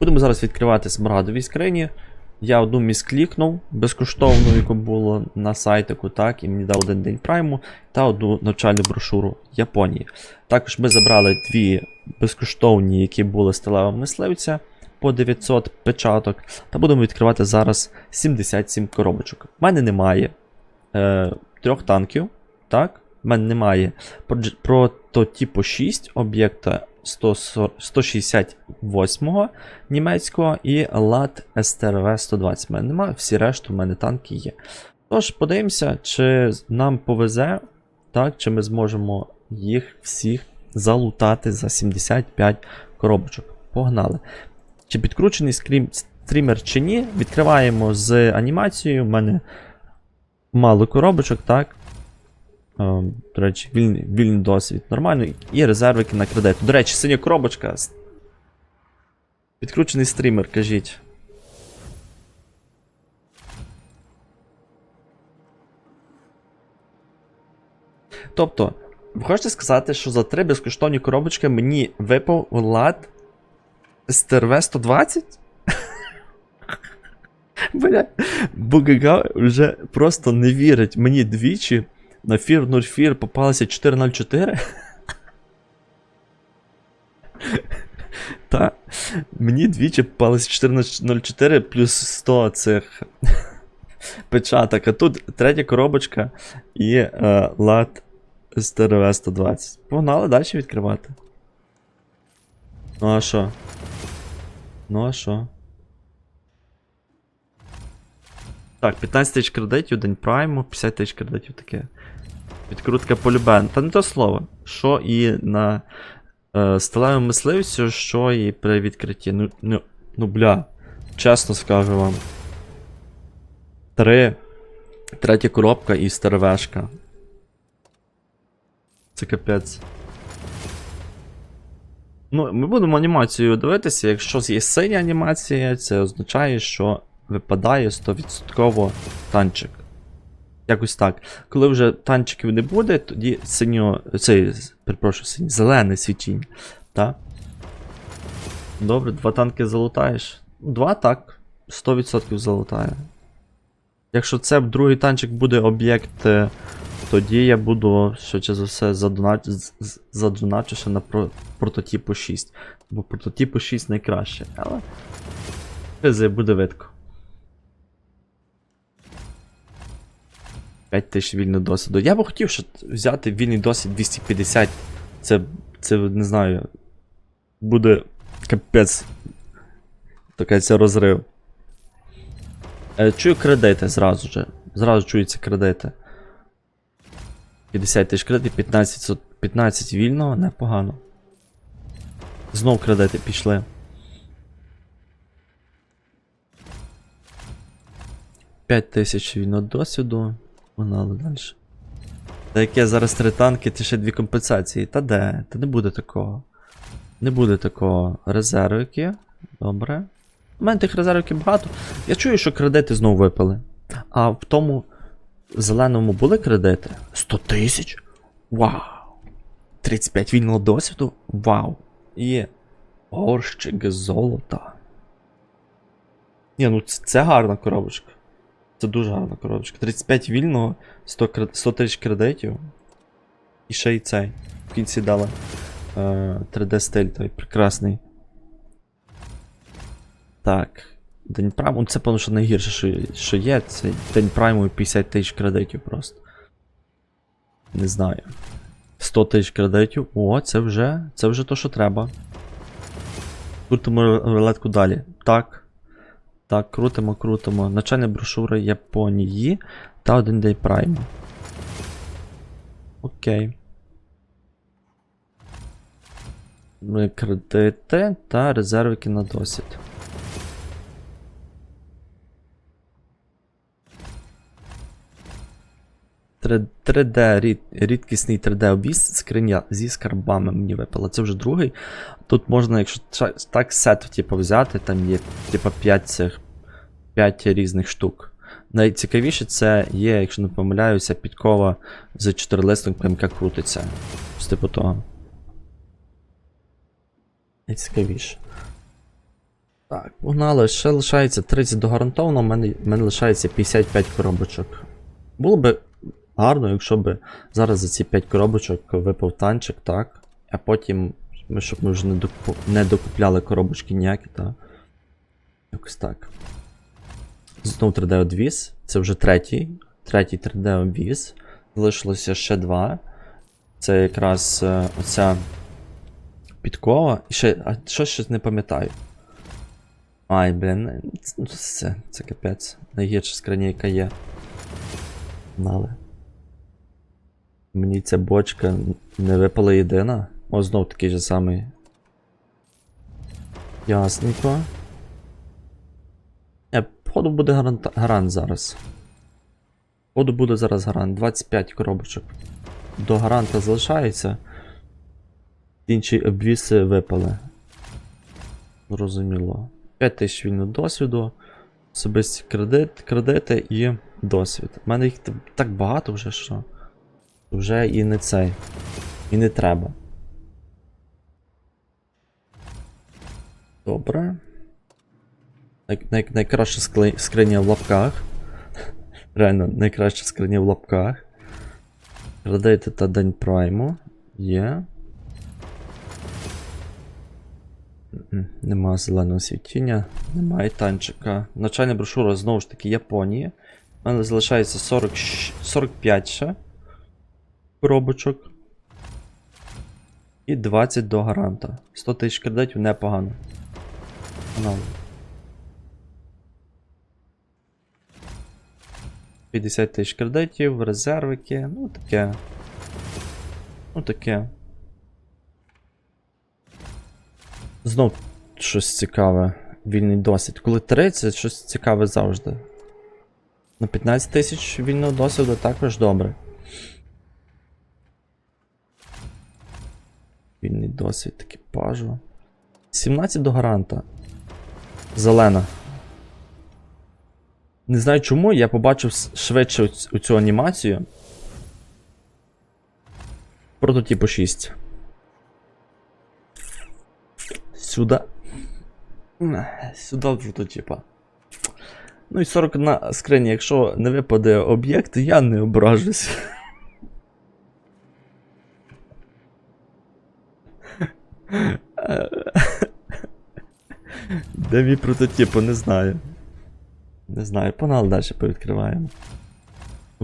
Будемо зараз відкривати смарагдові скрині. Я одну місклікнув безкоштовну, яку було на сайтику, так, і мені дав один день прайму та одну навчальну брошуру Японії. Також ми забрали дві безкоштовні, які були сталевого мисливця по 900 печаток. Та будемо відкривати зараз 77 коробочок. У мене немає е, трьох танків. Так? У мене немає прототипу 6 об'єкта 140 168 німецького і ЛАТ СТРВ 120. У мене немає, всі решту в мене танки є. Тож, подивимося, чи нам повезе, так, чи ми зможемо їх всіх залутати за 75 коробочок. Погнали. Чи підкручений скрім, стрімер чи ні, відкриваємо з анімацією. У мене мало коробочок, так. Е, До речі, вільний, вільний досвід нормально. І резервики на кредит. До речі, синя коробочка. Підкручений стрімер, кажіть. Тобто, ви хочете сказати, що за три безкоштовні коробочки мені випав лад СТРВ 120? Бля, Бугага вже просто не вірить мені двічі. На фір 0 фір попалося 404. Та мені двічі попалося 404 плюс 100 цих печаток. А тут третя коробочка і е, лад СТРВ 120. Погнали далі відкривати. Ну а що? Ну а що? Так, 15 тисяч кредитів, день прайму, 50 тисяч кредитів таке. Відкрутка полюбен. Та не то слово. Що і на е, сталевому мисливцю, що і при відкритті. Ну, ну, ну бля, чесно скажу вам. Три. Третя коробка і стервешка. Це капець. Ну, ми будемо анімацію дивитися. Якщо є синя анімація, це означає, що випадає 100% танчик. Якось так. Коли вже танчиків не буде, тоді синьо. Цей, перепрошую, синій, зелене свічіння. Так? Добре, два танки залутаєш. Два так. 100% залутає. Якщо це другий танчик буде об'єкт, е, тоді я буду, швидше за все, задоначу на про... прототипу 6. Бо прототипу 6 найкраще. Але. Буде видко. 5 тисяч вільного досвіду. Я би хотів що взяти вільний досвід 250. Це, це не знаю. Буде капець. Такий це розрив. Е, чую кредити зразу же. Зразу чуються кредити. 50 тисяч кредитів, 15, 15 вільного, непогано. Знов кредити пішли. П'ять тисяч вільного досвіду. Погнали далі. Та яке зараз три танки, ти ще дві компенсації. Та де? Та не буде такого. Не буде такого. Резервики. Добре. У мене тих резервиків багато. Я чую, що кредити знову випали. А в тому зеленому були кредити? 100 тисяч? Вау! 35 вільного досвіду? Вау! І горщик золота. Ні, ну це, це гарна коробочка. Це дуже гарна коробочка. 35 вільного, 100, кре- 100 тисяч кредитів. І ще й цей. В кінці дали е, 3D стиль той прекрасний. Так. День прайму. Це, певно, що найгірше, що є. Це день прайму і 50 тисяч кредитів просто. Не знаю. 100 тисяч кредитів. О, це вже. Це вже то, що треба. Крутимо рулетку далі. Так. Так, крутимо, крутимо. Начальна брошури Японії та один день Prime. Окей. Кредити та резервики на досвід. 3D, рід, рідкісний 3D обіз, скриня зі скарбами мені випала. Це вже другий. Тут можна, якщо так сет типу, взяти, там є типу 5 цих 5 різних штук. Найцікавіше це є, якщо не помиляюся, підкова з чотирилистником, яка крутиться. З типу того. Найцікавіше. Так, погнали, ще лишається 30 до гарантовано, в мене, мене лишається 55 коробочок. Було би гарно, якщо б зараз за ці 5 коробочок випав танчик, так? А потім, щоб ми вже не, докуп... не докупляли коробочки ніякі, так? Якось так. Знову 3D одвіз. Це вже третій. Третій 3D обвіз. Залишилося ще два. Це якраз е, оця підкова. І ще, а що щось не пам'ятаю. Ай, блін, це, ну, це, це капець. Найгірша скриня, яка є. Знали. Мені ця бочка не випала єдина. О, знов такий же самий. Ясненько. Не, походу буде гарант, гарант зараз. Походу буде зараз гарант. 25 коробочок. До гаранта залишається. Інші обвіси випали. Зрозуміло. 5 тисяч вільного досвіду, особисті кредит, кредити і досвід. У мене їх так багато вже, що вже і не цей. І не треба. Добре. Най- най- найкраща скриня в лапках. Реально, найкраща скриня в лапках. Кредити та день прайму. Є. Нема зеленого світіння, немає танчика. Навчальна брошура знову ж таки Японії. У мене залишається 40, 45 ще коробочок. І 20 до гаранта. 100 тисяч кредитів непогано. Погнали. 50 тисяч кредитів, резервики, ну таке. Ну таке. Знов щось цікаве. Вільний досвід. Коли 30, щось цікаве завжди. На 15 тисяч вільного досвіду також добре. Вільний досвід екіпажу. 17 до гаранта. Зелена. Не знаю чому, я побачив швидше оцю анімацію. Прототипу 6. Сюда. М, Сюда прототипа. Ну і 40 на скрині, якщо не випаде об'єкт, я не ображусь. Де мій прототип, не знаю. Не знаю, панал далі повідкриваємо.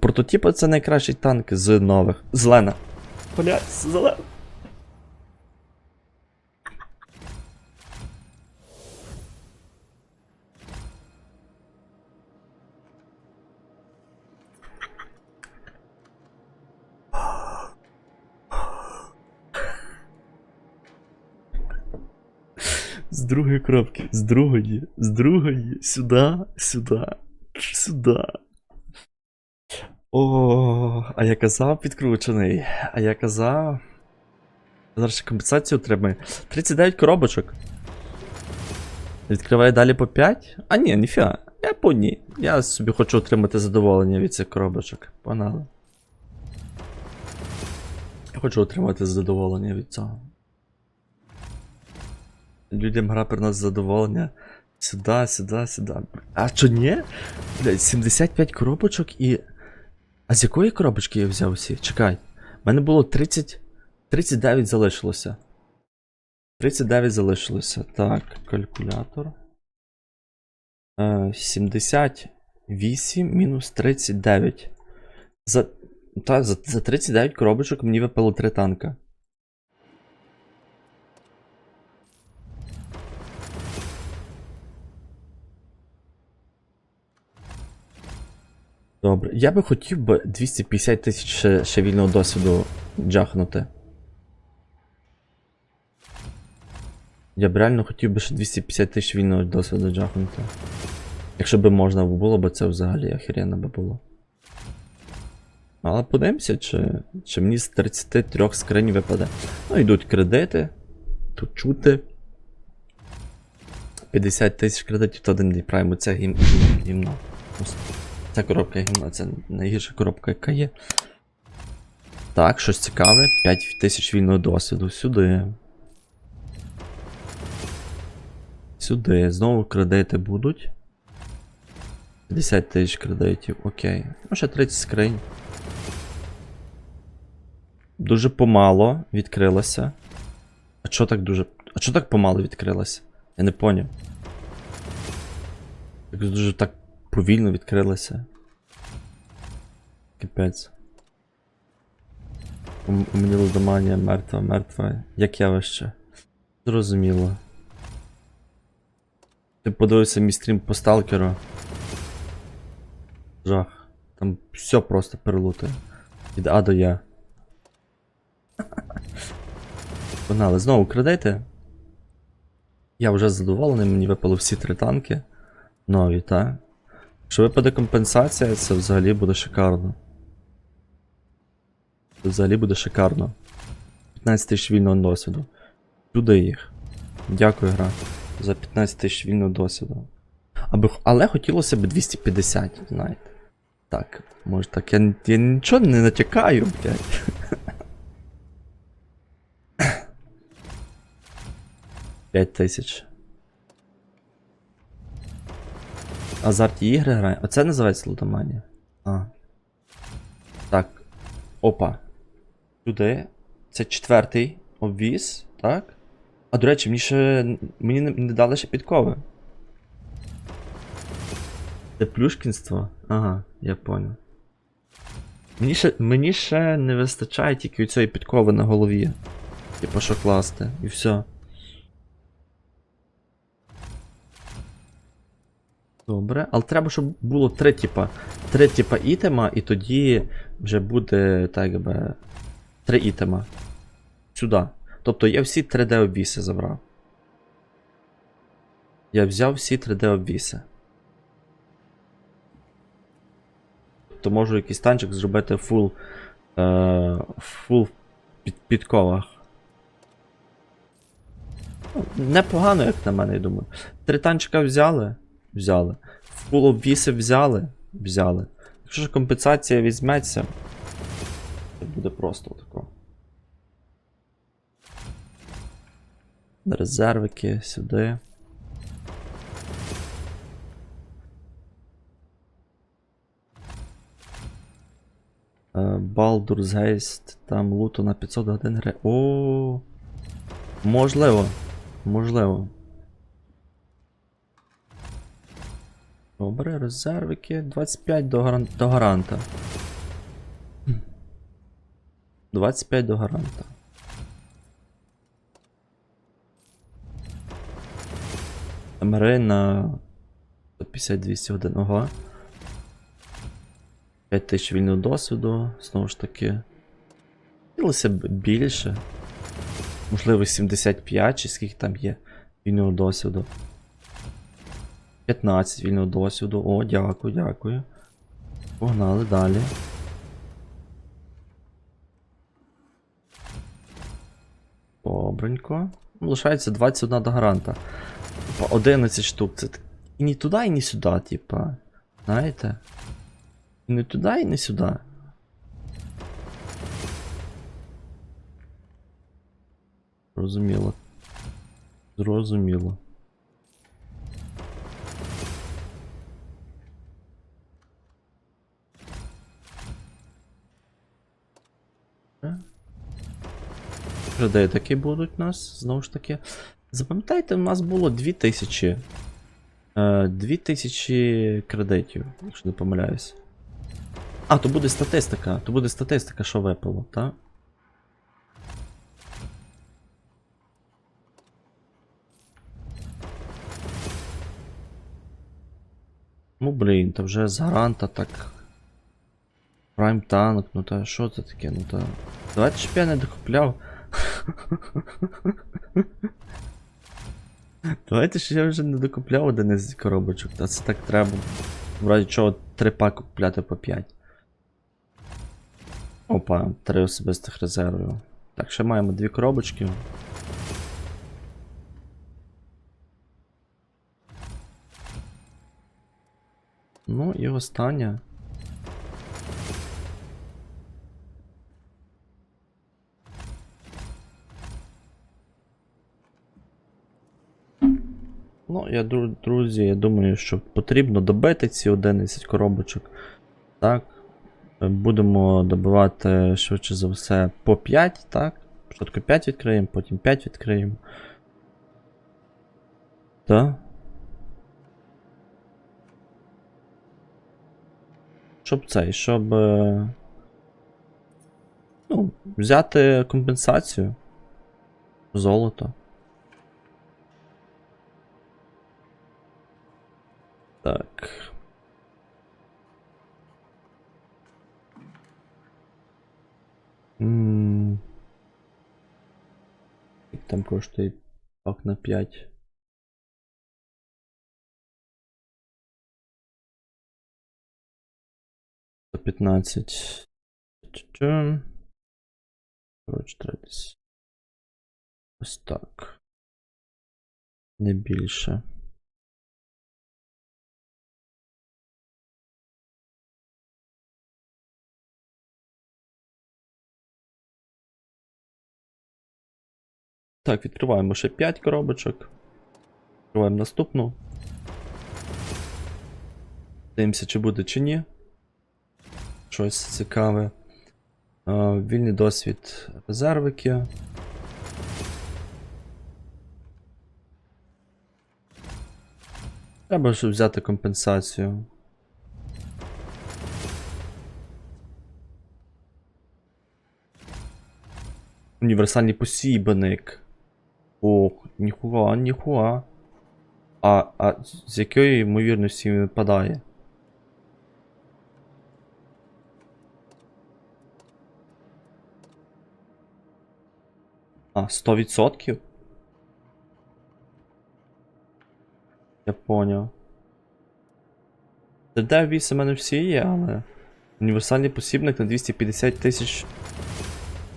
Прототипа це найкращий танк з нових. Зелена. Блять, зелена. З другої коробки, з другої, з другої, сюди, сюди, сюди. О, а я казав підкручений. А я казав. Зараз ще компенсацію отримає. 39 коробочок. Відкриває далі по 5? А ні, ніфіга. Я по одній. Я собі хочу отримати задоволення від цих коробочок. Погнали. Я хочу отримати задоволення від цього. Людям гра приносить задоволення. Сюди, сюди, сюди. А що ні? Блять, 75 коробочок і. А з якої коробочки я взяв всі? Чекай. У мене було 30. 39 залишилося. 39 залишилося. Так, калькулятор. Е, 78 мінус 39. За. Та, за, за 39 коробочок мені випало 3 танка. Добре. Я би хотів би 250 тисяч ще, ще вільного досвіду джахнути. Я б реально хотів би ще 250 тисяч вільного досвіду джахнути. Якщо би можна було б це взагалі охеренно би було. Але подивимося, чи, чи мені з 33 скринь випаде. Ну, йдуть кредити. Тут чути. 50 тисяч кредитів то один прайму, це гім, гім, Ця коробка гімна, це найгірша коробка, яка є. Так, щось цікаве. 5 тисяч вільного досвіду сюди. сюди. Знову кредити будуть. 50 тисяч кредитів, окей. Ну, ще 30 скринь. Дуже помало відкрилося. А чо так дуже. А чо так помало відкрилося? Я не поняв. Якось дуже так повільно відкрилося. Капець. У, у мені лудоманія мертва, мертва. Як явище. Зрозуміло. Ти подивився мій стрім по сталкеру. Жах. Там все просто перелутає. Від А до Я. Погнали, знову кредити. Я вже задоволений, мені випали всі три танки. Нові, так? Якщо випаде компенсація, це взагалі буде шикарно. Це взагалі буде шикарно. 15 тисяч вільного досвіду. Сюди їх. Дякую, гра. За 15 тисяч вільного досвіду. Аби, але хотілося б 250, знаєте. Так, може так. Я, я нічого не натякаю, блядь. П'ять тисяч. Азартні ігри грає. Оце називається лутоманія? А. Так. Опа. Сюди. Це четвертий обвіз, так? А до речі, мені ще. Мені не, не дали ще підкови. Це плюшкінство? Ага, я понял. Мені ще, мені ще не вистачає тільки цієї підкови на голові. Типа що класти, і все. Добре, але треба, щоб було три типа. Три типа ітема, і тоді вже буде так якби. Три ітема. Сюди. Тобто я всі 3D обвіси забрав. Я взяв всі 3D обвіси. Тобто можу якийсь танчик зробити фул. Е, фул під, підковах. Ну, Непогано, як на мене, я думаю. Три танчика взяли. Взяли. Фул обвіси взяли. Взяли. Якщо ж компенсація візьметься, це буде просто тако. Резервики сюди. Е, Baldur's Gate, там луту на 500 годин гри. О, можливо. Можливо. Добре, резервики. 25 до, гаран... до гаранта. 25 до гаранта. МР на 150-200 годин. Ого. 5 тисяч вільного досвіду, знову ж таки. Хотілося б більше. Можливо, 75 чи скільки там є вільного досвіду. 15 вільного досвіду. О, дякую, дякую. Погнали далі. Добренько. Лишається 21 до гаранта. Типа 11 штук. Це і ні туди, і ні сюди, типа. Знаєте? І не туди, і не сюди. Зрозуміло. Зрозуміло. Людей такі будуть у нас, знову ж таки. Запам'ятайте, у нас було 2000. Е, 2000 кредитів, якщо не помиляюсь. А, то буде статистика. То буде статистика, що випало, так? Ну блін, то вже з гаранта так. Прайм танк, ну та що це таке, ну та. Давайте щоб я не докупляв. Давайте ж я вже не докупляв один із коробочок, та це так треба. В разі чого три паки купляти по 5. Опа, три особистих резервів. Так, ще маємо дві коробочки. Ну і остання. Ну я, дру- друзі, я думаю, що потрібно добити ці 11 коробочок. Так. Е, Будемо добивати швидше за все по 5, так? Спочатку 5 відкриємо, потім 5 відкриємо. Так. Щоб цей, щоб. е, Ну, взяти компенсацію. Золото. Так. М. Скільки Там коштує пак на 5. За 15. Чу-чу. Коротше, треба. Ось так. Не більше. Так, відкриваємо ще 5 коробочок. Відкриваємо наступну. Дивимося, чи буде, чи ні. Щось цікаве. А, вільний досвід резервики. Треба щоб взяти компенсацію. Універсальний посібник. Ох, ніхуа, ніхуа. А, а з якої ймовірності він випадає? А, 100%? Я поняв. ДД-8 у мене всі є, але. Універсальний посібник на 250 тисяч.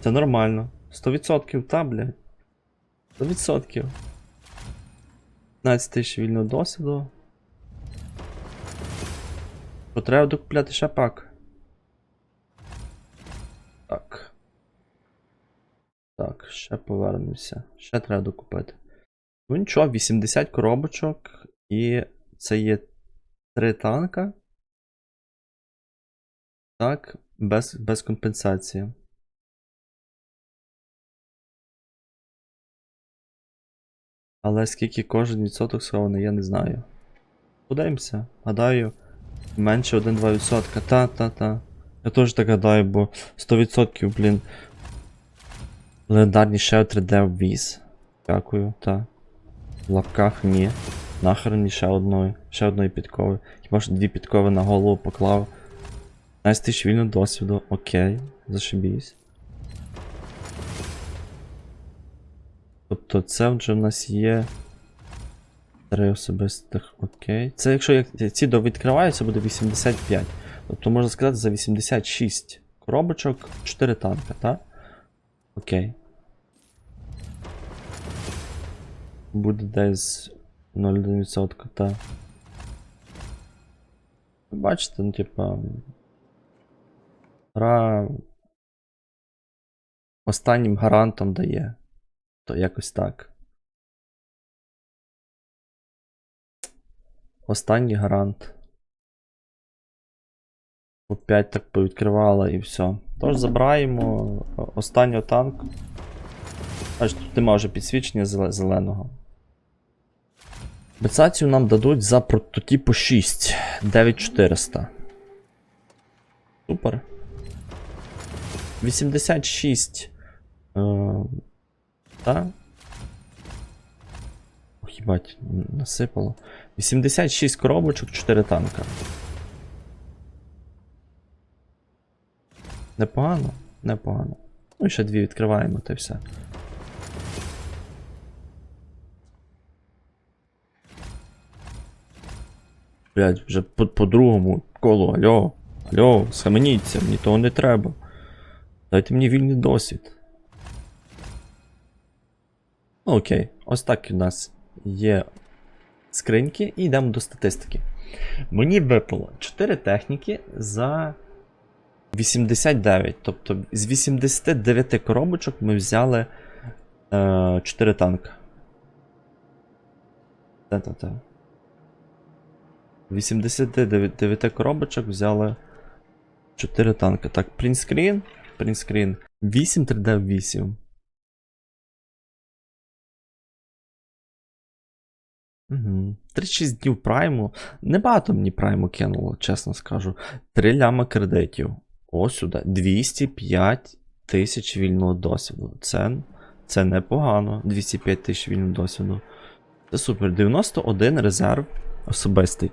Це нормально. 100% та, блядь. 100%. 15 тисяч вільного досвіду. То треба докупляти пак. Так. Так, ще повернемося. Ще треба докупити. Ну нічого, 80 коробочок. І це є 3 танка. Так, без, без компенсації. Але скільки кожен відсоток схований, я не знаю. Подивимося. Гадаю, менше 1-2%. Та-та-та. Я теж так гадаю, бо 100%, блін. Легендарні ще 3D ввіз. Дякую, та. В лапках ні. Нахер ні ще одної. Ще одної підкови. Хіба ж дві підкови на голову поклав. 15 тисяч вільного досвіду. Окей, зашибісь. Тобто це вже в нас є. Три особистих, окей. Це якщо як ці довідкриваються, буде 85. Тобто можна сказати за 86 коробочок 4 танка, так? Окей. Буде десь 0,1%, так. Бачите, ну типа. Гра останнім гарантом дає. То якось так. Останній гарант. Опять так повідкривала і все. Тож забираємо останній танк. Аж тут нема вже підсвічення зеленого. Компенсацію нам дадуть за прототипу 6 9400. Супер. 86. Та? Ох, насипало. 86 коробочок, 4 танка. Непогано? Непогано. Ну і ще дві відкриваємо, та все. Блять, вже по, по другому колу, алло, алло, схаменіться, мені того не треба. Дайте мені вільний досвід. Окей, ось так у нас є скриньки і йдемо до статистики. Мені випало 4 техніки за 89. Тобто з 89 коробочок ми взяли е, 4 танка. Те-те-те. 89 коробочок взяли 4 танки. Так, принтскрін. Принтскрін. 8 3D Угу. 36 днів прайму. Небагато мені прайму кинуло, чесно скажу. 3 ляма кредитів. Ось сюди. 205 тисяч вільного досвіду. Це, це непогано. 205 тисяч вільного досвіду. Це супер. 91 резерв особистий.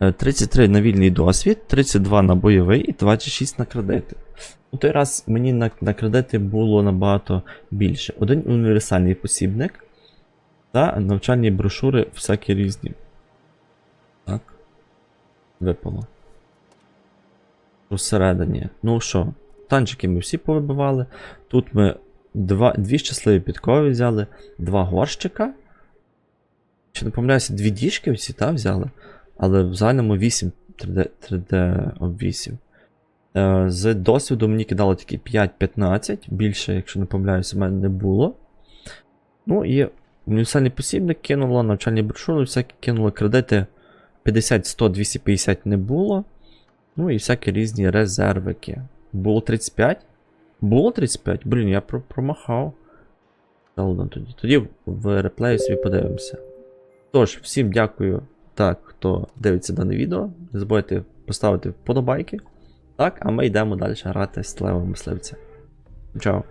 Е, 33 на вільний досвід, 32 на бойовий і 26 на кредити. У той раз мені на, на кредити було набагато більше. Один універсальний посібник та навчальні брошури всякі різні. Так. Випало. Посередині. Ну що, танчики ми всі повибивали. Тут ми два, дві щасливі підкови взяли, два горщика. Чи не помиляюся, дві діжки всі та взяли. Але в загальному 8 3D, 3D об 8. Е, з досвіду мені кидало тільки 5-15, більше, якщо не помиляюся, в мене не було. Ну і універсальний посібник кинуло, навчальні брошури, всякі кинуло кредити 50, 100, 250 не було. Ну і всякі різні резервики. Було 35? Було 35? Блін, я про- промахав. Ладно тоді. Тоді в реплеї собі подивимося. Тож, всім дякую, так, хто дивиться дане відео. Не забудьте поставити вподобайки. Так, а ми йдемо далі грати з Левого мисливця. Чао.